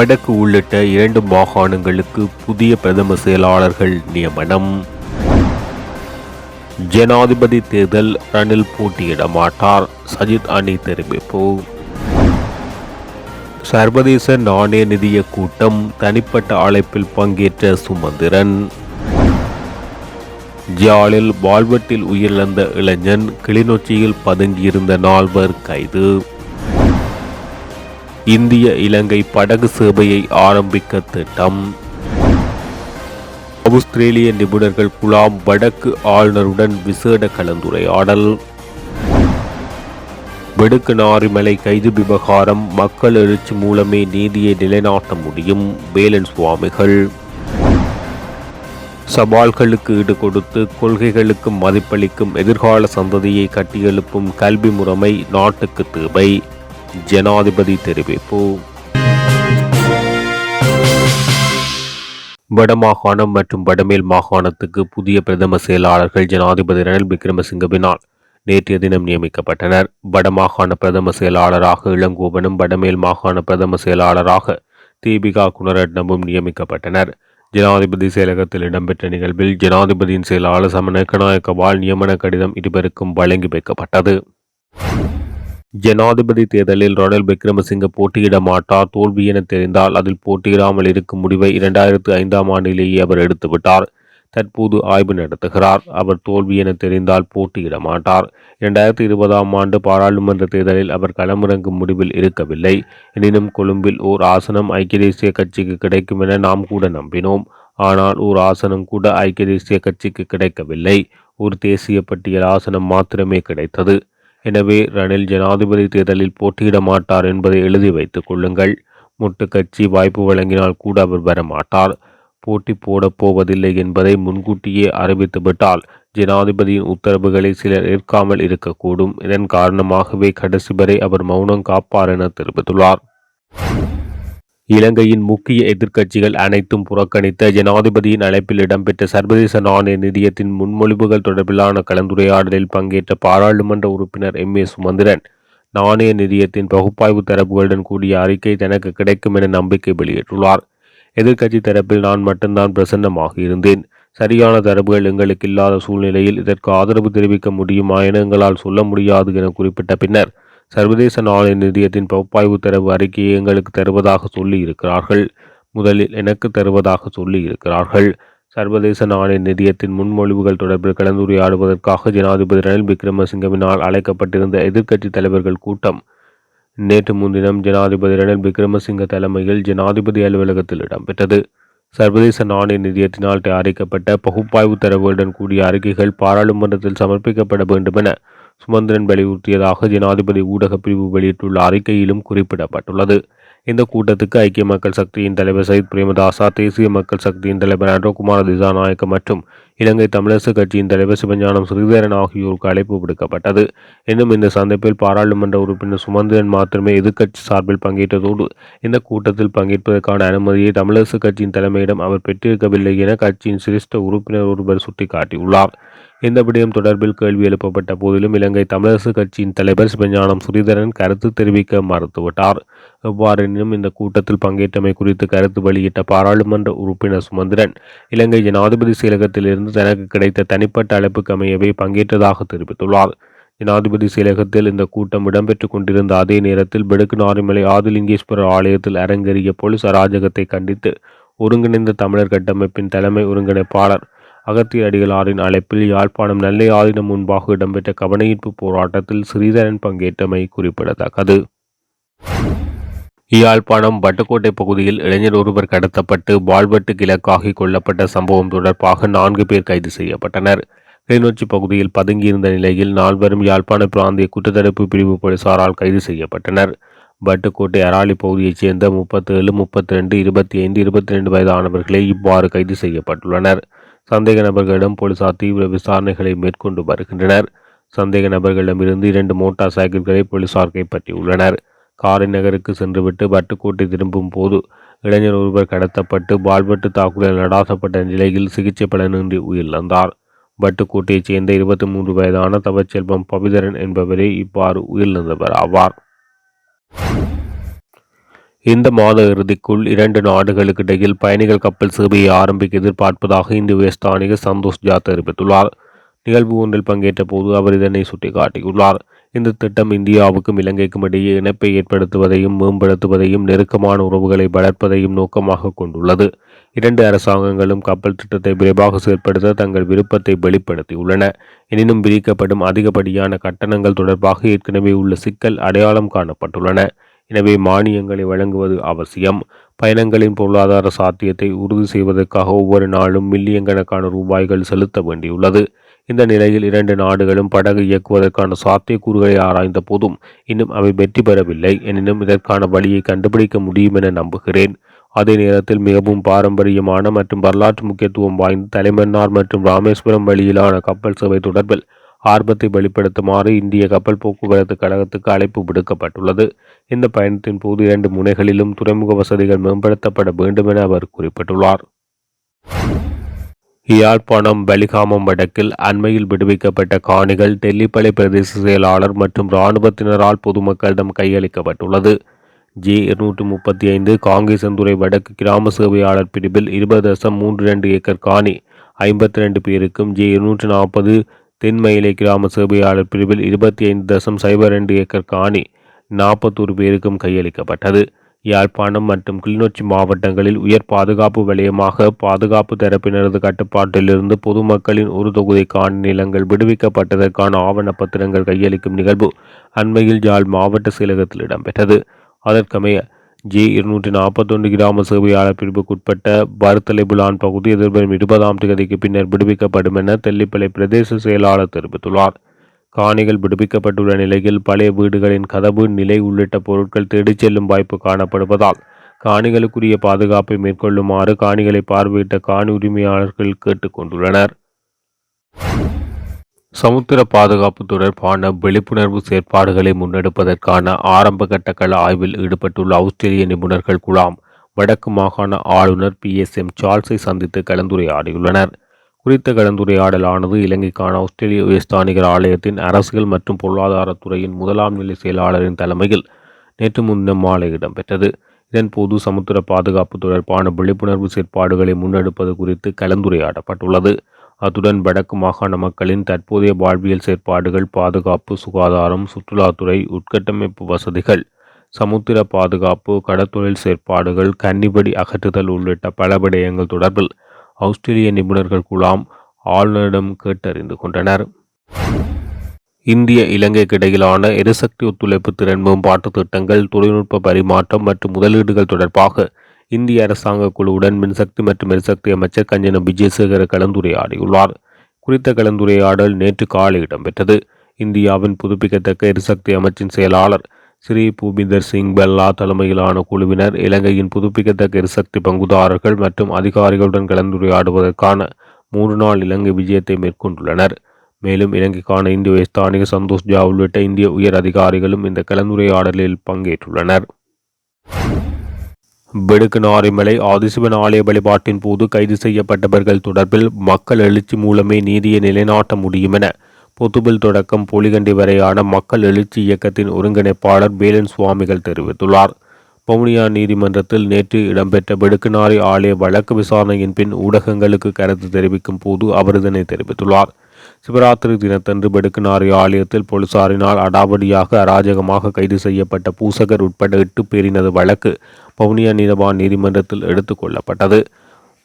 வடக்கு உள்ளிட்ட இரண்டு மாகாணங்களுக்கு புதிய பிரதம செயலாளர்கள் நியமனம். ஜனாதிபதி தேர்தல் ரணில் போட்டியிட மாட்டார் சஜித் அணி தெரிவிப்பு. சர்வதேச நாணய நிதிய கூட்டம் தனிப்பட்ட அழைப்பில் பங்கேற்ற சுமந்திரன். ஜாலில் வால்வெட்டில் உயிரிழந்த இளைஞன் கிளிநொச்சியில் பதுங்கியிருந்த நால்வர் கைது. இந்திய இலங்கை படகு சேவையை ஆரம்பிக்க திட்டம் அவுஸ்திரேலிய நிபுணர்கள் குலாம் வடக்கு ஆளுநருடன் விசேட கலந்துரையாடல். வெடுக்கு நாரிமலை கைது விவகாரம் மக்கள் எழுச்சி மூலமே நீதியை நிலைநாட்ட முடியும் வேலன் சுவாமிகள். சவால்களுக்கு ஈடு கொடுத்து கொள்கைகளுக்கு மதிப்பளிக்கும் எதிர்கால சந்ததியை கட்டியெழுப்பும் கல்வி முறைமை நாட்டுக்கு தேவை. ஜனாதிபதி தெரிவிப்பு. வடமாகாணம் மற்றும் வடமேல் மாகாணத்துக்கு புதிய பிரதம செயலாளர்கள் ஜனாதிபதி ரணில் விக்ரமசிங்கவினால் நேற்றைய தினம் நியமிக்கப்பட்டனர். வடமாகாண பிரதம செயலாளராக இளங்கோவனும் வடமேல் மாகாண பிரதம செயலாளராக தீபிகா குணரட்னமும் நியமிக்கப்பட்டனர். ஜனாதிபதி செயலகத்தில் இடம்பெற்ற நிகழ்வில் ஜனாதிபதியின் செயலாளர் சமநக்கநாயக்கவால் நியமன கடிதம் இருவருக்கும் வழங்கி வைக்கப்பட்டது. ஜனாதிபதி தேர்தலில் ரணில் விக்ரமசிங்க போட்டியிட மாட்டார் தோல்வி என தெரிந்தால் அதில் போட்டியிடாமல் இருக்கும் முடிவை இரண்டாயிரத்து ஐந்தாம் ஆண்டிலேயே அவர் எடுத்துவிட்டார். தற்போது ஆய்வு நடத்துகிறார். அவர் தோல்வி என தெரிந்தால் போட்டியிட மாட்டார். இரண்டாயிரத்தி இருபதாம் ஆண்டு பாராளுமன்ற தேர்தலில் அவர் களமிறங்கும் முடிவில் இருக்கவில்லை. எனினும் கொழும்பில் ஓர் ஆசனம் ஐக்கிய தேசிய கட்சிக்கு கிடைக்கும் என நாம் கூட நம்பினோம். ஆனால் ஓர் ஆசனம் கூட ஐக்கிய தேசிய கட்சிக்கு கிடைக்கவில்லை. ஒரு தேசிய பட்டியல் ஆசனம் மாத்திரமே கிடைத்தது. எனவே ரணில் ஜனாதிபதி தேர்தலில் போட்டியிட மாட்டார் என்பதை எழுதி வைத்துக் கொள்ளுங்கள். முட்டு கட்சி வாய்ப்பு வழங்கினால் கூட அவர் வரமாட்டார் போட்டி போடப் போவதில்லை என்பதை முன்கூட்டியே அறிவித்துவிட்டால் ஜனாதிபதியின் உத்தரவுகளை சிலர் ஏற்காமல் இருக்கக்கூடும். இதன் காரணமாகவே கடைசி வரை அவர் மௌனம் காப்பார் என தெரிவித்துள்ளார். இலங்கையின் முக்கிய எதிர்க்கட்சிகள் அனைத்தும் புறக்கணித்த ஜனாதிபதியின் அழைப்பில் இடம்பெற்ற சர்வதேச நாணய நிதியத்தின் முன்மொழிவுகள் தொடர்பிலான கலந்துரையாடலில் பங்கேற்ற பாராளுமன்ற உறுப்பினர் எம். ஏ. சுமந்திரன் நாணய நிதியத்தின் பகுப்பாய்வு தரப்புகளுடன் கூடிய அறிக்கை தனக்கு கிடைக்கும் என நம்பிக்கை வெளியிட்டுள்ளார். எதிர்க்கட்சி தரப்பில் நான் மட்டும்தான் பிரசன்னமாக இருந்தேன். சரியான தரப்புகள் எங்களுக்கு இல்லாத சூழ்நிலையில் இதற்கு ஆதரவு தெரிவிக்க முடியுமா என எங்களால் சொல்ல முடியாது என குறிப்பிட்ட பின்னர் சர்வதேச நாணய நிதியத்தின் பகுப்பாய்வு தரவு அறிக்கையை எங்களுக்கு தருவதாக சொல்லி இருக்கிறார்கள். முதலில் எனக்கு தருவதாக சொல்லி இருக்கிறார்கள். சர்வதேச நாணய நிதியத்தின் முன்மொழிவுகள் தொடர்பில் கலந்துரையாடுவதற்காக ஜனாதிபதி ரணில் விக்ரமசிங்கவினால் அழைக்கப்பட்டிருந்த எதிர்க்கட்சி தலைவர்கள் கூட்டம். நேற்று முன்தினம் ஜனாதிபதி ரணில் விக்ரமசிங்க தலைமையில் ஜனாதிபதி அலுவலகத்தில் இடம்பெற்றது. சர்வதேச நாணய நிதியத்தினால் தயாரிக்கப்பட்ட பகுப்பாய்வு தரவுகளுடன் கூடிய அறிக்கைகள் பாராளுமன்றத்தில் சமர்ப்பிக்கப்பட வேண்டும் என சுமந்திரன் வலியுறுத்தியதாக ஜனாதிபதி ஊடக பிரிவு வெளியிட்டுள்ள அறிக்கையிலும் குறிப்பிடப்பட்டுள்ளது. இந்த கூட்டத்துக்கு ஐக்கிய மக்கள் சக்தியின் தலைவர் சயித் பிரேமதாசா தேசிய மக்கள் சக்தியின் தலைவர் அன்றகுமார் திசாநாயக்க மற்றும் இலங்கை தமிழரசு கட்சியின் தலைவர் சிவஞானம் ஸ்ரீதரன் ஆகியோருக்கு அழைப்பு விடுக்கப்பட்டது. இன்னும் இந்த சந்திப்பில் பாராளுமன்ற உறுப்பினர் சுமந்திரன் மாத்திரமே எதிர்க்கட்சி சார்பில் பங்கேற்றதோடு இந்த கூட்டத்தில் பங்கேற்பதற்கான அனுமதியை தமிழரசு கட்சியின் தலைமையிடம் அவர் பெற்றிருக்கவில்லை என கட்சியின் சிரிஷ்ட உறுப்பினர் ஒருவர் சுட்டிக்காட்டியுள்ளார். இந்த விடயம் தொடர்பில் கேள்வி எழுப்பப்பட்ட போதிலும் இலங்கை தமிழரசு கட்சியின் தலைவர் சிவஞானம் சுரீதரன் கருத்து தெரிவிக்க மறுத்துவிட்டார். எவ்வாறெனினும் இந்த கூட்டத்தில் பங்கேற்றமை குறித்து கருத்து வெளியிட்ட பாராளுமன்ற உறுப்பினர் சுமந்திரன் இலங்கை ஜனாதிபதி செயலகத்திலிருந்து தனக்கு கிடைத்த தனிப்பட்ட அழைப்புக்கு அமையவே பங்கேற்றதாக தெரிவித்துள்ளார். ஜனாதிபதி செயலகத்தில் இந்த கூட்டம் இடம்பெற்றுக் கொண்டிருந்த அதே நேரத்தில் பெடுக்கு நாரிமலை ஆதிலிங்கேஸ்வரர் ஆலயத்தில் அரங்கேறிய போலீஸ் அராஜகத்தை கண்டித்து ஒருங்கிணைந்த தமிழர் கட்டமைப்பின் தலைமை ஒருங்கிணைப்பாளர் அகத்திய அடிகளாரின் அழைப்பில் யாழ்ப்பாணம் நெல்லை ஆதீனம் முன்பாக இடம்பெற்ற கவனஈர்ப்பு போராட்டத்தில் ஸ்ரீதரன் பங்கேற்றமை குறிப்பிடத்தக்கது. யாழ்ப்பாணம் வட்டுக்கோட்டை பகுதியில் இளைஞர் ஒருவர் கடத்தப்பட்டு வாழ்வெட்டு கிழக்காகி கொல்லப்பட்ட சம்பவம் தொடர்பாக நான்கு பேர் கைது செய்யப்பட்டனர். கிளிநொச்சி பகுதியில் பதுங்கியிருந்த நிலையில் நால்வரும் யாழ்ப்பாண பிராந்திய குற்றத்தடுப்பு பிரிவு போலீசாரால் கைது செய்யப்பட்டனர். வட்டுக்கோட்டை அராலி பகுதியைச் சேர்ந்த முப்பத்தேழு முப்பத்தி ரெண்டு இருபத்தி ஐந்து இருபத்தி ரெண்டு வயதானவர்களே இவ்வாறு கைது செய்யப்பட்டுள்ளனர். சந்தேக நபர்களிடம் போலீசார் தீவிர விசாரணைகளை மேற்கொண்டு வருகின்றனர். சந்தேக நபர்களிடமிருந்து இரண்டு மோட்டார் சைக்கிள்களை போலீசார் கைப்பற்றியுள்ளனர். காரை நகருக்கு சென்றுவிட்டு பட்டுக்கோட்டை திரும்பும் போது இளைஞர் ஒருவர் கடத்தப்பட்டு பால்பட்டு தாக்குதல் நடாத்தப்பட்ட நிலையில் சிகிச்சை பலனின்றி உயிரிழந்தார். பட்டுக்கோட்டையைச் சேர்ந்த இருபத்தி மூன்று வயதான தவச்செல்வம் பவிதரன் என்பவரே இவ்வாறு உயிரிழந்தவர் ஆவார். இந்த மாத இறுதிக்குள் இரண்டு நாடுகளுக்கு இடையில் பயணிகள் கப்பல் சேவையை ஆரம்பிக்க எதிர்பார்ப்பதாக இந்திய ஸ்தானிக சந்தோஷ் ஜா தெரிவித்துள்ளார். நிகழ்வு ஒன்றில் பங்கேற்ற போது அவர் இதனை சுட்டிக்காட்டியுள்ளார். இந்த திட்டம் இந்தியாவுக்கும் இலங்கைக்கும் இடையே இணைப்பை ஏற்படுத்துவதையும் மேம்படுத்துவதையும் நெருக்கமான உறவுகளை வளர்ப்பதையும் நோக்கமாக கொண்டுள்ளது. இரண்டு அரசாங்கங்களும் கப்பல் திட்டத்தை விரைவாக செயற்படுத்த தங்கள் விருப்பத்தை வெளிப்படுத்தியுள்ளன. எனினும் விதிக்கப்படும் அதிகப்படியான கட்டணங்கள் தொடர்பாக ஏற்கனவே உள்ள சிக்கல் அடையாளம் காணப்பட்டுள்ளன. எனவே மானியங்களை வழங்குவது அவசியம். பயணங்களின் பொருளாதார சாத்தியத்தை உறுதி செய்வதற்காக ஒவ்வொரு நாளும் மில்லியன் கணக்கான ரூபாய்கள் செலுத்த வேண்டியுள்ளது. இந்த நிலையில் இரண்டு நாடுகளும் படகு இயக்குவதற்கான சாத்தியக்கூறுகளை ஆராய்ந்த போதும் இன்னும் அவை வெற்றி பெறவில்லை. எனினும் இதற்கான வழியை கண்டுபிடிக்க முடியும் என நம்புகிறேன். அதே நேரத்தில் மிகவும் பாரம்பரியமான மற்றும் வரலாற்று முக்கியத்துவம் வாய்ந்த தலைமன்னார் மற்றும் ராமேஸ்வரம் வழியிலான கப்பல் சேவை தொடர்பில் ஆர்வத்தை வெளிப்படுத்துமாறு இந்திய கப்பல் போக்குவரத்து கழகத்துக்கு அழைப்பு விடுக்கப்பட்டுள்ளது. இந்த பயணத்தின் போது இரண்டு முனைகளிலும் துறைமுக வசதிகள் மேம்படுத்தப்பட வேண்டும் என அவர் குறிப்பிட்டுள்ளார். யாழ்ப்பாணம் வலிகாமம் வடக்கில் அண்மையில் விடுவிக்கப்பட்ட காணிகள் டெல்லிப்பளை பிரதேச செயலாளர் மற்றும் இராணுவத்தினரால் பொதுமக்களிடம் கையளிக்கப்பட்டுள்ளது. ஜே இருநூற்று முப்பத்தி ஐந்து காங்கேசந்துறை வடக்கு கிராம சேவையாளர் பிரிவில் இருபது தசம் மூன்று ரெண்டு ஏக்கர் காணி ஐம்பத்தி ரெண்டு பேருக்கும் ஜே இருநூற்று நாற்பது தென்மயிலை கிராம சேவையாளர் பிரிவில் இருபத்தி ஐந்து தசம் சைபர் ரெண்டு ஏக்கர் காணி நாற்பத்தோரு பேருக்கும் கையளிக்கப்பட்டது. யாழ்ப்பாணம் மற்றும் கிளிநொச்சி மாவட்டங்களில் உயர் பாதுகாப்பு வலயமாக பாதுகாப்பு தரப்பினரது கட்டுப்பாட்டிலிருந்து பொதுமக்களின் ஒரு தொகுதி காணி நிலங்கள் விடுவிக்கப்பட்டதற்கான ஆவண பத்திரங்கள் கையளிக்கும் நிகழ்வு அண்மையில் யாழ் மாவட்ட செயலகத்தில் இடம்பெற்றது. அதற்கமைய ஜி இருநூற்றி நாற்பத்தொன்று கிராம சேவையாளர் பிரிவுக்குட்பட்ட பருத்தலை புலான் பகுதி எதிர்வரும் இருபதாம் தேதிக்கு பின்னர் விடுவிக்கப்படும் என தெல்லிப்பளை பிரதேச செயலாளர் தெரிவித்துள்ளார். காணிகள் விடுவிக்கப்பட்டுள்ள நிலையில் பழைய வீடுகளின் கதவு நிலை உள்ளிட்ட பொருட்கள் தேடிச் செல்லும் வாய்ப்பு காணப்படுவதால் காணிகளுக்குரிய பாதுகாப்பை மேற்கொள்ளுமாறு காணிகளை பார்வையிட்ட காணி உரிமையாளர்கள் கேட்டுக்கொண்டுள்ளனர் சமுத்திர பாதுகாப்பு தொடர்பான விழிப்புணர்வு செயற்பாடுகளை முன்னெடுப்பதற்கான ஆரம்ப கள ஆய்வில் ஈடுபட்டுள்ள ஆஸ்திரேலிய நிபுணர்கள் குழாம் வடக்கு மாகாண ஆளுநர் பி. எஸ். எம். சார்ல்ஸை சந்தித்து கலந்துரையாடியுள்ளனர். குறித்த கலந்துரையாடலானது இலங்கைக்கான ஆஸ்திரேலிய உயர்ஸ்தானிகர் ஆலயத்தின் அரசியல் மற்றும் பொருளாதாரத்துறையின் முதலாம் நிலை செயலாளரின் தலைமையில் நேற்று முன்தினம் மாலை இடம்பெற்றது. இதன்போது சமுத்திர பாதுகாப்பு தொடர்பான விழிப்புணர்வு செயற்பாடுகளை முன்னெடுப்பது குறித்து கலந்துரையாடப்பட்டுள்ளது. அத்துடன் வடக்கு மாகாண மக்களின் தற்போதைய வாழ்வியல் செயற்பாடுகள் பாதுகாப்பு சுகாதாரம் சுற்றுலாத்துறை உட்கட்டமைப்பு வசதிகள் சமுத்திர பாதுகாப்பு கடற்தொழில் செயற்பாடுகள் கன்னிபடி அகற்றுதல் உள்ளிட்ட பல விடயங்கள் தொடர்பில் ஆஸ்திரேலிய நிபுணர்கள் குழாம் ஆளுநரிடம் கேட்டறிந்து கொண்டனர். இந்திய இலங்கைக்கு இடையிலான எரிசக்தி ஒத்துழைப்பு திறன் மேம்பாட்டு திட்டங்கள் தொழில்நுட்ப பரிமாற்றம் மற்றும் முதலீடுகள் தொடர்பாக இந்திய அரசாங்க குழுவுடன் மின்சக்தி மற்றும் எரிசக்தி அமைச்சர் கஞ்சன விஜயசேகர கலந்துரையாடியுள்ளார். குறித்த கலந்துரையாடல் நேற்று காலை இடம்பெற்றது. இந்தியாவின் புதுப்பிக்கத்தக்க எரிசக்தி அமைச்சின் செயலாளர் ஸ்ரீ பூபிந்தர் சிங் பெல்லா தலைமையிலான குழுவினர் இலங்கையின் புதுப்பிக்கத்தக்க எரிசக்தி பங்குதாரர்கள் மற்றும் அதிகாரிகளுடன் கலந்துரையாடுவதற்கான மூன்று நாள் இலங்கை விஜயத்தை மேற்கொண்டுள்ளனர். மேலும் இலங்கைக்கான இந்திய ஸ்தானிக சந்தோஷ் ஜா உள்ளிட்ட இந்திய உயர் அதிகாரிகளும் இந்த கலந்துரையாடலில் பங்கேற்றுள்ளனர். பெடுக்கு நாரிமலை ஆதிசிவன் ஆலய வழிபாட்டின் போது கைது செய்யப்பட்டவர்கள் தொடர்பில் மக்கள் எழுச்சி மூலமே நீதியை நிலைநாட்ட முடியும் என பொத்துபில் தொடக்கம் பொலிகண்டி வரையான மக்கள் எழுச்சி இயக்கத்தின் ஒருங்கிணைப்பாளர் வேலன் சுவாமிகள் தெரிவித்துள்ளார். பவுனியா நீதிமன்றத்தில் நேற்று இடம்பெற்ற பெடுக்குநாரி ஆலய வழக்கு விசாரணையின் பின் ஊடகங்களுக்கு கருத்து தெரிவிக்கும் போது அவர் இதனை தெரிவித்துள்ளார். சிவராத்திரி தினத்தன்று பெடுக்கனாறு ஆலயத்தில் போலீசாரினால் அடாவடியாக அராஜகமாக கைது செய்யப்பட்ட பூசகர் உட்பட எட்டு பேரினது வழக்கு வவுனியா நீதவான் நீதிமன்றத்தில் எடுத்துக்கொள்ளப்பட்டது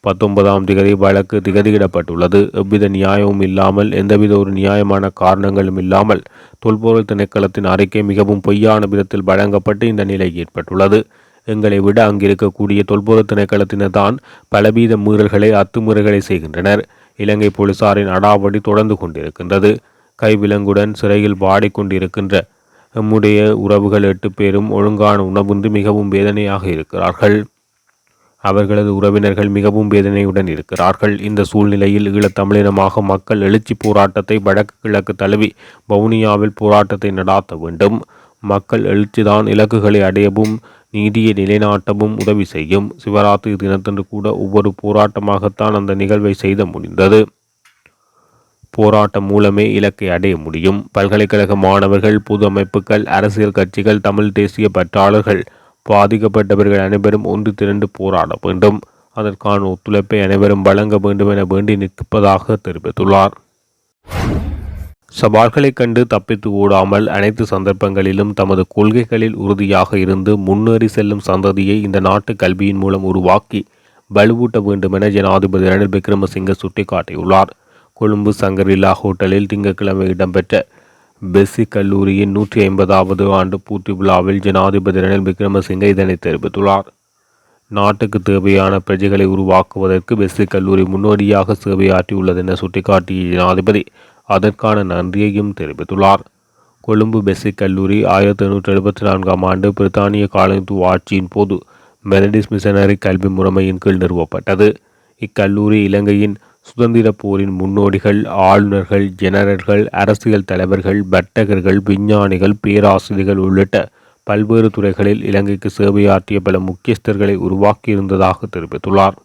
பத்தொன்பதாம் திகதி வழக்கு திகதியிடப்பட்டுள்ளது. எவ்வித நியாயமும் இல்லாமல் எந்தவித ஒரு நியாயமான காரணங்களும் இல்லாமல் தொல்பொருள் திணைக்களத்தின் அறிக்கை மிகவும் பொய்யான விதத்தில் வழங்கப்பட்டு இந்த நிலை ஏற்பட்டுள்ளது. எங்களை விட அங்கிருக்கக்கூடிய தொல்பொருள் திணைக்களத்தினர் தான் பலவீத மீறல்களை அத்துமுறைகளை செய்கின்றனர். இலங்கை போலீசாரின் அடாவடி தொடர்ந்து கொண்டிருக்கின்றது. கைவிலங்குடன் சிறையில் பாடிக்கொண்டிருக்கின்ற நம்முடைய உறவுகள் எட்டு பேரும் ஒழுங்கான உணவுந்து மிகவும் வேதனையாக இருக்கிறார்கள். அவர்களது உறவினர்கள் மிகவும் வேதனையுடன் இருக்கிறார்கள். இந்த சூழ்நிலையில் ஈழத்தமிழினமாக மக்கள் எழுச்சி போராட்டத்தை வடக்கு கிழக்கு தழுவி வவுனியாவில் போராட்டத்தை நடாத்த வேண்டும். மக்கள் எழுச்சிதான் இலக்குகளை அடையவும் நீதியை நிலைநாட்டவும் உதவி செய்யும். சிவராத்திரி தினத்தன்று கூட ஒவ்வொரு போராட்டமாகத்தான் அந்த நிகழ்வை செய்த முடிந்தது. போராட்டம் மூலமே இலக்கை அடைய முடியும். பல்கலைக்கழக மாணவர்கள் பொது அமைப்புகள் அரசியல் கட்சிகள் தமிழ் தேசிய பற்றாளர்கள் பாதிக்கப்பட்டவர்கள் அனைவரும் ஒன்று திரண்டு போராட வேண்டும். அதற்கான ஒத்துழைப்பை அனைவரும் வழங்க வேண்டும் என வேண்டி நிற்பதாக தெரிவித்துள்ளார். சவால்களைக் கண்டு தப்பித்து ஓடாமல் அனைத்து சந்தர்ப்பங்களிலும் தமது கொள்கைகளில் உறுதியாக இருந்து முன்னேறி செல்லும் சந்ததியை இந்த நாட்டு கல்வியின் மூலம் உருவாக்கி வலுவூட்ட வேண்டுமென ஜனாதிபதி ரணில் விக்ரமசிங்க சுட்டிக்காட்டியுள்ளார். கொழும்பு சங்கரில்லா ஹோட்டலில் திங்கட்கிழமை இடம்பெற்ற பெஸ்ஸி கல்லூரியின் நூற்றி ஐம்பதாவது ஆண்டு பூர்த்தி விழாவில் ஜனாதிபதி ரணில் விக்ரமசிங்க இதனை தெரிவித்துள்ளார். நாட்டுக்கு தேவையான பிரஜைகளை உருவாக்குவதற்கு பெஸ்ஸி கல்லூரி முன்னோடியாக சேவையாற்றியுள்ளது என சுட்டிக்காட்டிய ஜனாதிபதி அதற்கான நன்றியையும் தெரிவித்துள்ளார். கொழும்பு பெசிக் கல்லூரி ஆயிரத்தி எண்ணூற்றி எழுபத்தி நான்காம் ஆண்டு பிரித்தானிய காலனித்துவ ஆட்சியின் போது மெதடிஸ் மிஷனரி கல்வி முறைமையின் கீழ் நிறுவப்பட்டது. இக்கல்லூரி இலங்கையின் சுதந்திர போரின் முன்னோடிகள் ஆளுநர்கள் ஜெனரல்கள் அரசியல் தலைவர்கள் வர்த்தகர்கள் விஞ்ஞானிகள் பேராசிரியர்கள் உள்ளிட்ட பல்வேறு துறைகளில் இலங்கைக்கு சேவையாற்றிய பல முக்கியஸ்தர்களை உருவாக்கியிருந்ததாக தெரிவித்துள்ளார்.